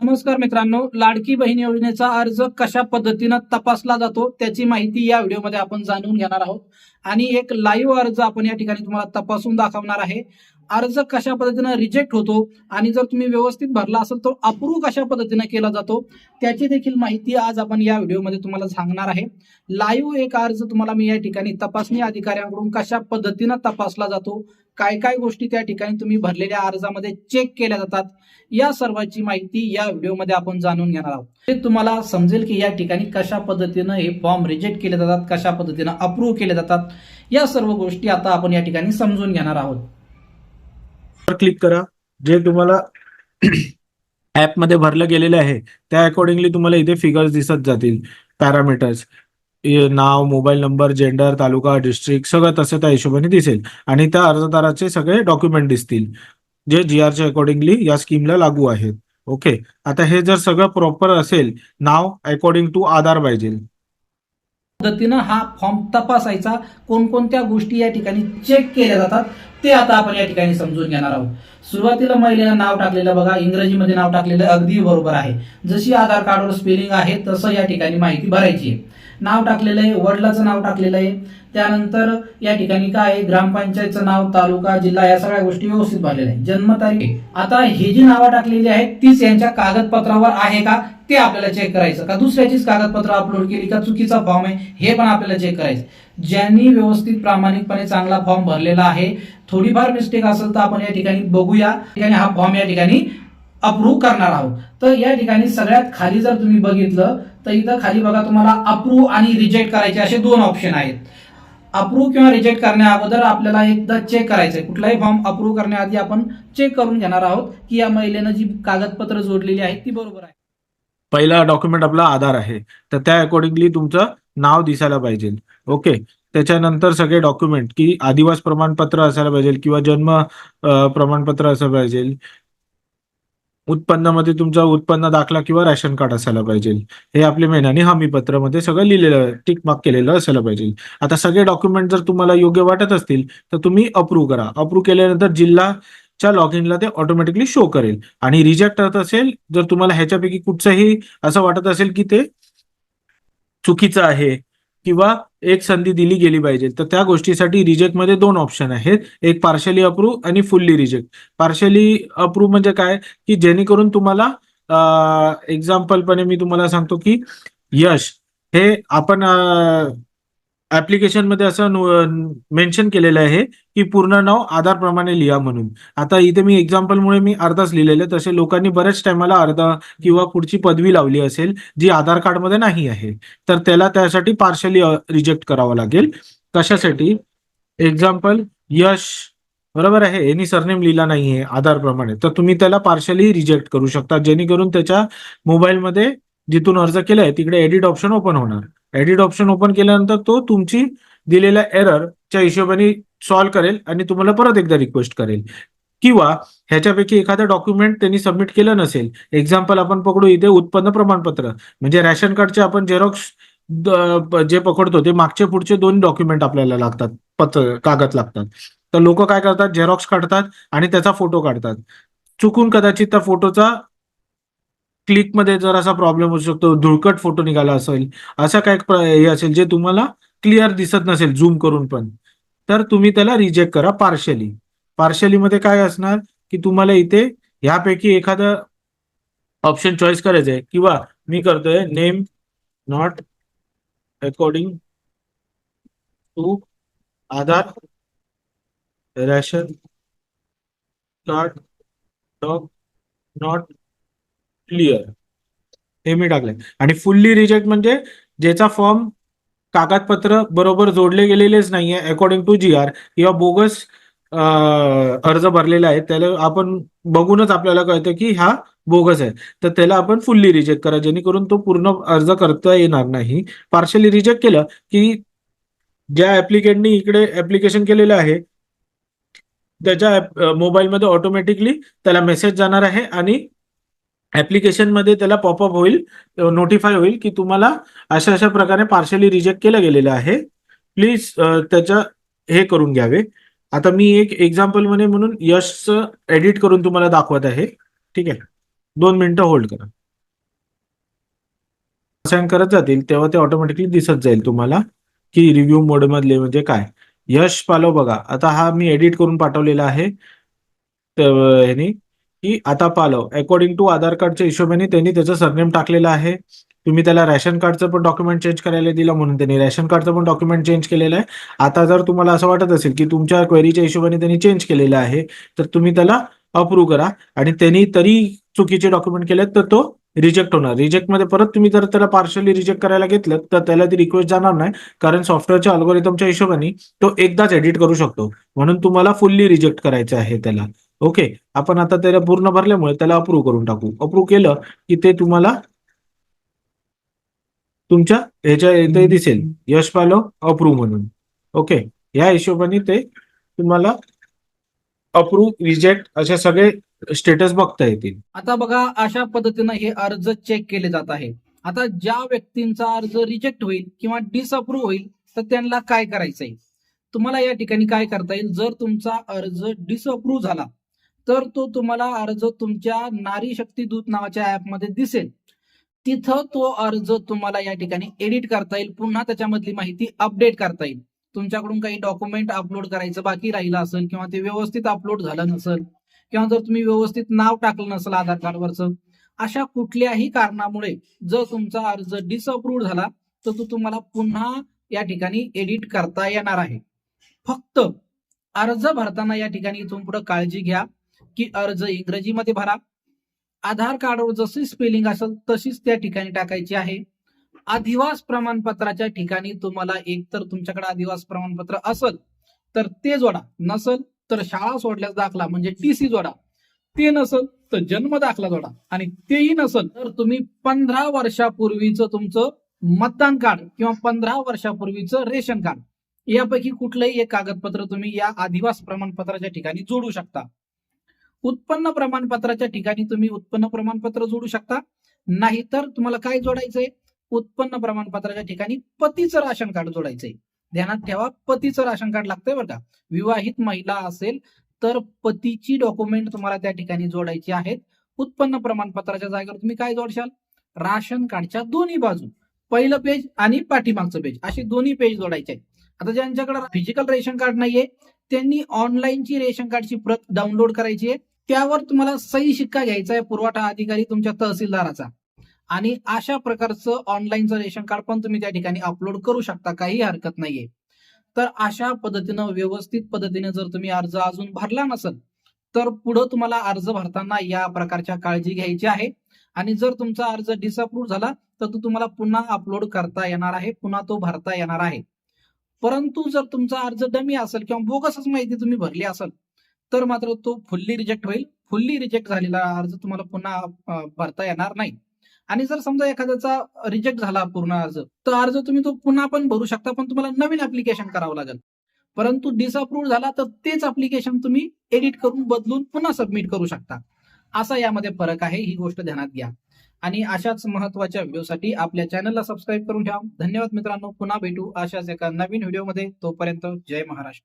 नमस्कार मित्रांनो लाडकी बहीण योजनेचा अर्ज कशा पद्धतीनं तपासला जातो त्याची माहिती या व्हिडिओमध्ये आपण जाणून घेणार आहोत. आणि एक लाईव्ह अर्ज आपण या ठिकाणी तुम्हाला तपासून दाखवणार आहे. अर्ज कशा पद्धतीनं रिजेक्ट होतो आणि जर तुम्ही व्यवस्थित भरला असेल तर अप्रूव्ह कशा पद्धतीनं केला जातो त्याची देखील माहिती आज आपण या व्हिडिओमध्ये तुम्हाला सांगणार आहे. लाईव्ह एक अर्ज तुम्हाला मी या ठिकाणी तपासणी अधिकाऱ्यांकडून कशा पद्धतीनं तपासला जातो काय काय गोष्टी त्या ठिकाणी तुम्ही भरलेल्या अर्जामध्ये चेक केल्या जातात या सर्वांची माहिती या व्हिडिओमध्ये आपण जाणून घेणार आहोत. ते तुम्हाला समजेल की या ठिकाणी कशा पद्धतीनं हे फॉर्म रिजेक्ट केले जातात कशा पद्धतीनं अप्रूव्ह केले जातात या सर्व गोष्टी आता आपण या ठिकाणी समजून घेणार आहोत. क्लिक करा जे तुम्हाला ऍपमध्ये भरलं गेलेलं आहे त्या अकॉर्डिंगली तुम्हाला इथे फिगर्स दिसत जातील. पॅरामीटर्स नाव mobile number gender taluka district सगळं तसं त्या हिशोबाने दिसेल. आणि त्या अर्जदाराचे सगळे डॉक्युमेंट दिसतील जे जी आरच्या अकॉर्डिंगली या स्कीमला लागू आहेत. ओके आता हे जर सगळं प्रॉपर असेल नाव अकॉर्डिंग टू आधार पाहिजे. पद्धतीनं हा फॉर्म तपासायचा. कोणकोणत्या गोष्टी या ठिकाणी चेक केल्या जातात ते आता आपण या ठिकाणी समजून घेणार आहोत. सुरुवातीला महिलेनं नाव टाकलेलं बघा इंग्रजीमध्ये नाव टाकलेलं अगदी बरोबर आहे. जशी आधार कार्डवर स्पेलिंग आहे तसं या ठिकाणी माहिती भरायची आहे. नाव टाकलेलं आहे वडिलाचं नाव टाकलेलं आहे. त्यानंतर या ठिकाणी काय आहे? ग्रामपंचायतचं नाव तालुका जिल्हा या सगळ्या गोष्टी व्यवस्थित भरलेल्या आहेत. जन्मतारीख आता हे जी नावं टाकलेली आहेत तीच यांच्या कागदपत्रावर आहे का? ते आपल्याला चेक करायचं. का दुसऱ्याचीच कागदपत्र अपलोड केली? का चुकीचा फॉर्म आहे? हे पण आपल्याला चेक करायचं. ज्यांनी व्यवस्थित प्रामाणिकपणे चांगला फॉर्म भरलेला आहे थोडीफार मिस्टेक असेल तर आपण या ठिकाणी बघूया. ठिकाणी हा फॉर्म या ठिकाणी अप्रूव्ह करणार आहोत. तर या ठिकाणी सगळ्यात खाली जर तुम्ही बघितलं तर इथं खाली बघा तुम्हाला अप्रूव्ह आणि रिजेक्ट करायचे असे दोन ऑप्शन आहेत. अप्रूव्ह किंवा रिजेक्ट करण्या अगोदर आपल्याला एकदा चेक करायचंय. कुठलाही फॉर्म अप्रूव्ह करण्याआधी आपण चेक करून घेणार आहोत की या महिलेनं जी कागदपत्र जोडलेली आहेत ती बरोबर आहे. पहिला डॉक्युमेंट आपला आधार आहे. तर त्या अकॉर्डिंगली तुमचं नाव दिसायला पाहिजे. ओके त्याच्यानंतर सगळे डॉक्युमेंट की आदिवास प्रमाणपत्र असायला पाहिजे किंवा जन्म प्रमाणपत्र असायला पाहिजे. उत्पन्नामध्ये तुमचा उत्पन्न दाखला किंवा रॅशन कार्ड असायला पाहिजे. हे आपले मेन आणि हमीपत्रामध्ये सगळं लिहिलेलं टिक मार्क केलेलं असायला पाहिजे. आता सगळे डॉक्युमेंट जर तुम्हाला योग्य वाटत असतील तर तुम्ही अप्रूव्ह करा. अप्रूव्ह केल्यानंतर जिल्हा च्या लॉग इनला ते ऑटोमॅटिकली शो करेल. आणि रिजेक्ट होत असेल जर तुम्हाला ह्याच्यापैकी कुठचंही असं वाटत असेल की ते चुकीचं आहे किंवा एक संधी दिली गेली पाहिजे. तर त्या गोष्टीसाठी रिजेक्टमध्ये दोन ऑप्शन आहेत. एक पार्शली अप्रूव्ह आणि फुल्ली रिजेक्ट पार्शली अप्रूव्ह म्हणजे काय? की जेणेकरून तुम्हाला एक्झाम्पलपणे मी तुम्हाला सांगतो की यश हे आपण ऍप्लिकेशनमध्ये असं मेन्शन केलेलं आहे की पूर्ण नाव आधार प्रमाणे लिहा म्हणून. आता इथे मी एक्झाम्पलमुळे मी अर्धाच लिहिलेलं तसे लोकांनी बऱ्याच टायमाला अर्धा किंवा पुढची पदवी लावली असेल जी आधार कार्डमध्ये नाही आहे. तर त्याला त्यासाठी पार्शली रिजेक्ट करावं लागेल. कशासाठी? एक्झाम्पल यश बरोबर आहे? यांनी सरनेम लिहिला नाहीये आधार प्रमाणे तर तुम्ही त्याला पार्शली रिजेक्ट करू शकता जेणेकरून त्याच्या मोबाईलमध्ये जिथून अर्ज केलाय तिकडे एडिट ऑप्शन ओपन होणार. एडिट ऑप्शन ओपन केल्यानंतर तो तुमची दिलेल्या एररच्या हिशोबाने सॉल्व्ह करेल आणि तुम्हाला परत एकदा रिक्वेस्ट करेल. किंवा ह्याच्यापैकी एखादं डॉक्युमेंट त्यांनी सबमिट केलं नसेल. एक्झाम्पल आपण पकडू इथे उत्पन्न प्रमाणपत्र. म्हणजे रॅशन कार्डचे आपण झेरॉक्स जे पकडतो ते मागचे पुढचे दोन डॉक्युमेंट आपल्याला लागतात. पत्र कागद लागतात. तर लोक काय करतात? झेरॉक्स काढतात आणि त्याचा फोटो काढतात. चुकून कदाचित त्या फोटोचा क्लिकमध्ये जर असा प्रॉब्लेम होऊ शकतो धुळकट फोटो निघाला असेल असा काय हे असेल जे तुम्हाला क्लिअर दिसत नसेल झूम करून पण तर तुम्ही त्याला रिजेक्ट करा पार्शली पार्शली मध्ये काय असणार की तुम्हाला इथे ह्यापैकी एखादं ऑप्शन चॉईस करायचं आहे किंवा मी करतोय name not according to Aadhaar ration card doc not clear हे मी टाकले आणि फुल्ली रिजेक्ट म्हणजे ज्याचा फॉर्म कागदपत्र बरोबर जोडले गेलेलेच नाहीये अकॉर्डिंग टू जी आर किंवा बोगस अर्ज भरलेला आहे त्याला आपण बघूनच आपल्याला कळतं की हा बोगस आहे. तर त्याला आपण फुल्ली रिजेक्ट करा जेणेकरून तो पूर्ण अर्ज करता येणार नाही. पार्शली रिजेक्ट केलं की ज्या ऍप्लिकेंटनी इकडे ऍप्लिकेशन केलेलं आहे त्याच्या मोबाईलमध्ये ऑटोमॅटिकली त्याला मेसेज जाणार आहे आणि ऍप्लिकेशनमध्ये त्याला पॉपअप होईल नोटिफाय होईल की तुम्हाला अशा अशा प्रकारे पार्शली रिजेक्ट केलं गेलेलं आहे. प्लीज त्याच्या हे करून घ्यावे. आता मी एक एक्झाम्पल म्हणे म्हणून यशचं एडिट करून तुम्हाला दाखवत आहे. ठीक आहे. दोन मिनिटं होल्ड करा. सेंड करत जातील तेव्हा ते ऑटोमॅटिकली दिसत जाईल तुम्हाला की रिव्ह्यू मोड मधले म्हणजे काय. यश पालो बघा. आता हा मी एडिट करून पाठवलेला आहे. ह्यानी की आता पालव अकॉर्डिंग टू आधार कार्डच्या हिशोबाने त्यांनी त्याचं सरनेम टाकलेलं आहे. तुम्ही त्याला रॅशन कार्डचं पण डॉक्युमेंट चेंज करायला दिलं म्हणून त्यांनी. रॅशन कार्डचं पण डॉक्युमेंट चेंज केलेलं आहे. आता जर तुम्हाला असं वाटत असेल की तुमच्या क्वेरीच्या हिशोबाने त्यांनी चेंज केलेलं आहे तर तुम्ही त्याला अप्रूव्ह करा. आणि त्यांनी तरी चुकीचे डॉक्युमेंट केलेत तर तो रिजेक्ट होणार. रिजेक्टमध्ये परत तुम्ही जर त्याला पार्शली रिजेक्ट करायला घेतलं तर त्याला ती रिक्वेस्ट जाणार नाही. कारण सॉफ्टवेअरच्या अल्गोरिथमच्या हिशोबाने तो एकदाच एडिट करू शकतो. म्हणून तुम्हाला फुल्ली रिजेक्ट करायचं आहे त्याला. ओके आपण आता त्याला पूर्ण भरल्यामुळे त्याला अप्रूव्ह करून टाकू. अप्रूव्ह केलं की ते तुम्हाला तुमच्या ह्याच्या इथे दिसेल. यश पालो अप्रूव्ह म्हणून. ओके या हिशोबाने ते तुम्हाला अप्रूव्ह रिजेक्ट असे सगळे स्टेटस बघता येतील. आता बघा अशा पद्धतीनं हे अर्ज चेक केले जात आहे आता ज्या व्यक्तींचा अर्ज रिजेक्ट होईल किंवा डिसअप्रूव्ह होईल तर त्यांना काय करायचंय? तुम्हाला या ठिकाणी काय करता येईल? जर तुमचा अर्ज डिसअप्रूव्ह झाला तर तो तुम्हाला अर्ज तुमच्या नारी शक्ती दूत नावाच्या ऍपमध्ये दिसेल. तिथं तो अर्ज तुम्हाला या ठिकाणी एडिट करता येईल. पुन्हा त्याच्यामधली माहिती अपडेट करता येईल. तुमच्याकडून काही डॉक्युमेंट अपलोड करायचं बाकी राहिलं असेल किंवा ते व्यवस्थित अपलोड झालं नसेल किंवा जर तुम्ही व्यवस्थित नाव टाकलं नसेल आधार कार्डवरचं अशा कुठल्याही कारणामुळे जर तुमचा अर्ज डिसअप्रूव्ह झाला तर तो तुम्हाला पुन्हा या ठिकाणी एडिट करता येणार आहे. फक्त अर्ज भरताना या ठिकाणी इथून पुढे काळजी घ्या. की अर्ज इंग्रजीमध्ये भरा. आधार कार्डवर जशी स्पेलिंग असेल तशीच त्या ठिकाणी टाकायची आहे. अधिवास प्रमाणपत्राच्या ठिकाणी तुम्हाला एक तर तुमच्याकडे अधिवास प्रमाणपत्र असेल तर ते जोडा. नसल तर शाळा सोडल्यास दाखला म्हणजे टीसी जोडा. ते नसल तर जन्म दाखला जोडा. आणि तेही नसल तर तुम्ही पंधरा वर्षापूर्वीचं तुमचं मतदान कार्ड किंवा पंधरा वर्षापूर्वीचं रेशन कार्ड. यापैकी कुठलंही एक कागदपत्र तुम्ही या अधिवास प्रमाणपत्राच्या ठिकाणी जोडू शकता. उत्पन्न प्रमाणपत्राच्या ठिकाणी तुम्ही उत्पन्न प्रमाणपत्र जोडू शकता. नाहीतर तुम्हाला काय जोडायचंय? उत्पन्न प्रमाणपत्राच्या ठिकाणी पतीचं राशन कार्ड जोडायचंय. ध्यानात ठेवा पतीचं राशन कार्ड लागतंय बरं का. विवाहित महिला असेल तर पतीची डॉक्युमेंट तुम्हाला त्या ठिकाणी जोडायची आहेत. उत्पन्न प्रमाणपत्राच्या जागेवर तुम्ही काय जोडशाल? राशन कार्डच्या दोन्ही बाजू पहिलं पेज आणि पाठीमागचं पेज असे दोन्ही पेज जोडायचे आहेत. आता ज्यांच्याकडे फिजिकल रेशन कार्ड नाहीये त्यांनी ऑनलाईनची रेशन कार्डची प्रत डाउनलोड करायची आहे. त्यावर तुम्हाला सही शिक्का घ्यायचा आहे पुरवठा अधिकारी तुमच्या तहसीलदाराचा. आणि अशा प्रकारचं ऑनलाईनचं रेशन कार्ड पण तुम्ही त्या ठिकाणी अपलोड करू शकता काही हरकत नाहीये. तर अशा पद्धतीनं व्यवस्थित पद्धतीने जर तुम्ही अर्ज अजून भरला नसेल तर पुढे तुम्हाला अर्ज भरताना या प्रकारच्या काळजी घ्यायची आहे. आणि जर तुमचा अर्ज डिसअप्रूव्ह झाला तर तो तुम्हाला पुन्हा अपलोड करता येणार आहे पुन्हा तो भरता येणार आहे. परंतु जर तुमचा अर्ज डमी असेल किंवा बोगसच माहिती तुम्ही भरली असेल तर मात्र तो फुल्ली रिजेक्ट होईल. फुल्ली रिजेक्ट झालेला अर्ज तुम्हाला पुन्हा भरता येणार नाही. आणि जर समजा एखाद्याचा रिजेक्ट झाला पूर्ण अर्ज तर अर्ज तुम्ही तो पुन्हा पण भरू शकता पण तुम्हाला नवीन अप्लिकेशन करावं लागेल. परंतु डिसअप्रूव्ह झाला तर तेच अप्लिकेशन तुम्ही एडिट करून बदलून पुन्हा सबमिट करू शकता. असा यामध्ये फरक आहे ही गोष्ट ध्यानात घ्या. आणि अशाच महत्त्वाच्या व्हिडिओसाठी आपल्या चॅनलला सबस्क्राईब करून ठेवा. धन्यवाद मित्रांनो पुन्हा भेटू अशाच एका नवीन व्हिडिओमध्ये. तोपर्यंत जय महाराष्ट्र.